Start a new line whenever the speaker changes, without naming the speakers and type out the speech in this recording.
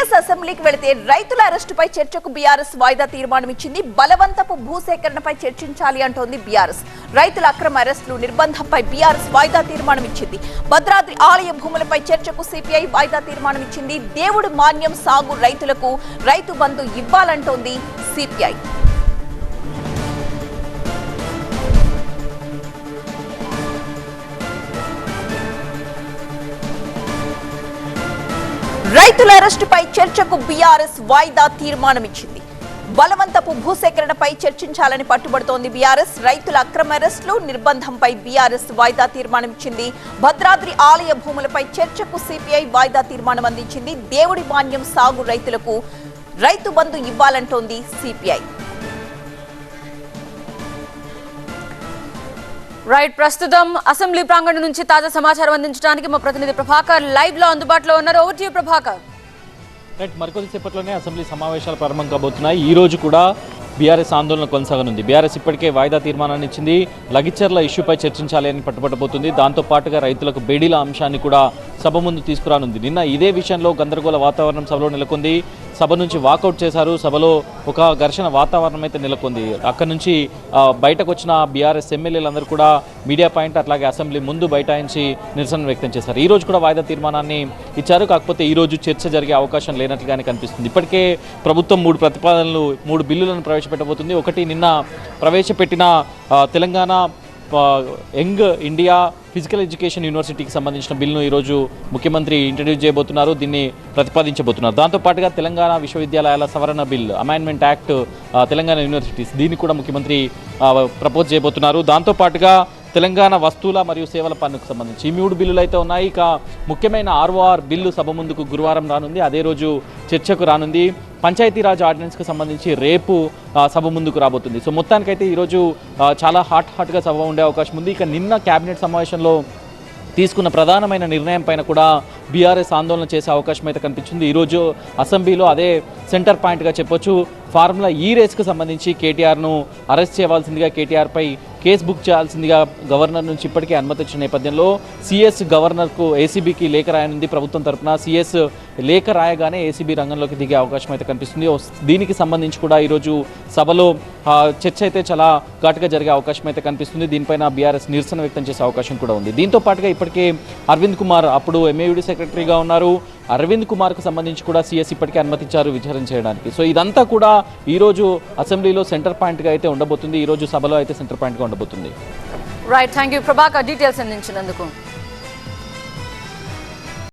TS అసెంబ్లీకి వెళితే రైతుల అరెస్టుపై చర్చకు బీఆర్ఎస్ వాయిదా తీర్మానం ఇచ్చింది బలవంతపు భూసేకరణపై చర్చించాలి అంటోంది బీఆర్ఎస్. రైతుల అక్రమ అరెస్టులు నిర్బంధంపై బీఆర్ఎస్ వాయిదా తీర్మానం ఇచ్చింది భద్రాద్రి ఆలయ భూములపై చర్చకు సిపిఐ వాయిదా తీర్మానం ఇచ్చింది దేవుడు మాన్యం సాగు రైతులకు రైతు బంధు ఇవ్వాలంటోంది సిపిఐ. రైతుల అరెస్టుపై చర్చకు బీఆర్ఎస్ వాయిదా తీర్మానం ఇచ్చింది బలవంతపు భూసేకరణపై చర్చించాలని పట్టుబడుతోంది బీఆర్ఎస్. రైతుల అక్రమ అరెస్టులు నిర్బంధంపై బీఆర్ఎస్ వాయిదా తీర్మానం ఇచ్చింది భద్రాద్రి ఆలయ భూములపై చర్చకు సిపిఐ వాయిదా తీర్మానం అందించింది. దేవుడి మాన్యం సాగు రైతులకు రైతు బంధు ఇవ్వాలంటోంది సిపిఐ.
రైట్ ప్రస్తుతం అసెంబ్లీ ప్రాంగణం నుంచి తాజా సమాచారం అందించడానికి మా ప్రతినిధి ప్రభాకర్ లైవ్లో అందుబాటులో ఉన్నారు. Over to Prabhakar.
రైట్ మరికొద్దిసేపట్లోనే అసెంబ్లీ సమావేశాలు ప్రారంభం కాబోతున్నాయి. ఈ రోజు కూడా బీఆర్ఎస్ ఆందోళన కొనసాగనుంది. బీఆర్ఎస్ ఇప్పటికే వాయిదా తీర్మానాన్ని ఇచ్చింది. లగిచర్ల ఇష్యూపై చర్చించాలి అని పట్టుబట్టబోతుంది. దాంతో పాటుగా రైతులకు బేడీల అంశాన్ని కూడా సభ ముందు తీసుకురానుంది. నిన్న ఇదే విషయంలో గందరగోళ వాతావరణం సభలో నెలకొంది. సభ నుంచి వాకౌట్ చేశారు. సభలో ఒక ఘర్షణ వాతావరణం అయితే నెలకొంది. అక్కడి నుంచి బయటకు వచ్చిన బీఆర్ఎస్ ఎమ్మెల్యేలందరూ కూడా మీడియా పాయింట్ అట్లాగే అసెంబ్లీ ముందు బైఠాయించి నిరసన వ్యక్తం చేశారు. ఈ రోజు కూడా వాయిదా తీర్మానాన్ని ఇచ్చారు. కాకపోతే ఈ రోజు చర్చ జరిగే అవకాశం లేనట్లుగానే కనిపిస్తుంది. ఇప్పటికే ప్రభుత్వం మూడు ప్రతిపాదనలు మూడు బిల్లులను ప్రవేశపెట్టబోతుంది. ఒకటి నిన్న ప్రవేశపెట్టిన Telangana young India physical education యూనివర్సిటీకి సంబంధించిన బిల్లును ఈరోజు ముఖ్యమంత్రి ఇంట్రడ్యూస్ చేయబోతున్నారు దీన్ని ప్రతిపాదించబోతున్నారు. దాంతోపాటుగా తెలంగాణ విశ్వవిద్యాలయాల సవరణ bill amendment act Telangana universities దీన్ని కూడా ముఖ్యమంత్రి ప్రపోజ్ చేయబోతున్నారు. దాంతోపాటుగా తెలంగాణ వస్తువుల మరియు సేవల పన్నుకు సంబంధించి ఈ మూడు బిల్లులు అయితే ఉన్నాయి. ఇక ముఖ్యమైన ఆర్ఓఆర్ బిల్లు సభ ముందుకు గురువారం రానుంది. అదే రోజు చర్చకు రానుంది. పంచాయతీరాజ్ ఆర్డినెన్స్కి సంబంధించి రేపు సభ ముందుకు రాబోతుంది. సో మొత్తానికైతే ఈరోజు చాలా హాట్ హాట్గా సభ ఉండే అవకాశం ఉంది. ఇక నిన్న కేబినెట్ సమావేశంలో తీసుకున్న ప్రధానమైన నిర్ణయం పైన కూడా బీఆర్ఎస్ ఆందోళన చేసే అవకాశం అయితే కనిపించింది ఈరోజు అసెంబ్లీలో అదే సెంటర్ పాయింట్గా చెప్పొచ్చు. ఫార్ములా ఈ రేస్కు సంబంధించి కేటీఆర్ను అరెస్ట్ చేయవలసిందిగా కేటీఆర్పై కేసు బుక్ చేయాల్సిందిగా గవర్నర్ నుంచి ఇప్పటికే అనుమతి ఇచ్చిన నేపథ్యంలో సిఎస్ గవర్నర్కు ఏసీబీకి లేఖ రాయనుంది ప్రభుత్వం తరపున. సిఎస్ లేఖ రాయగానే ఏసీబీ రంగంలోకి దిగే అవకాశం అయితే కనిపిస్తుంది. దీనికి సంబంధించి కూడా ఈరోజు సభలో చర్చ అయితే చాలా ఘాటుగా జరిగే అవకాశం అయితే కనిపిస్తుంది. దీనిపైన బీఆర్ఎస్ నిరసన వ్యక్తం చేసే అవకాశం కూడా ఉంది. దీంతో పాటుగా ఇప్పటికే అరవింద్ కుమార్ అప్పుడు ఎంఏయుడి సెక్రటరీగా ఉన్నారు. అరవింద్ కుమార్కు సంబంధించి కూడా సీఎస్ ఇప్పటికే అనుమతించారు విచారణ చేయడానికి. సో ఇదంతా కూడా ఈరోజు అసెంబ్లీలో సెంటర్ పాయింట్గా అయితే ఉండబోతుంది. ఈరోజు సభలో అయితే సెంటర్ పాయింట్గా ఉండబోతుంది.
Right thank you Prabhakar details అందించినందుకు.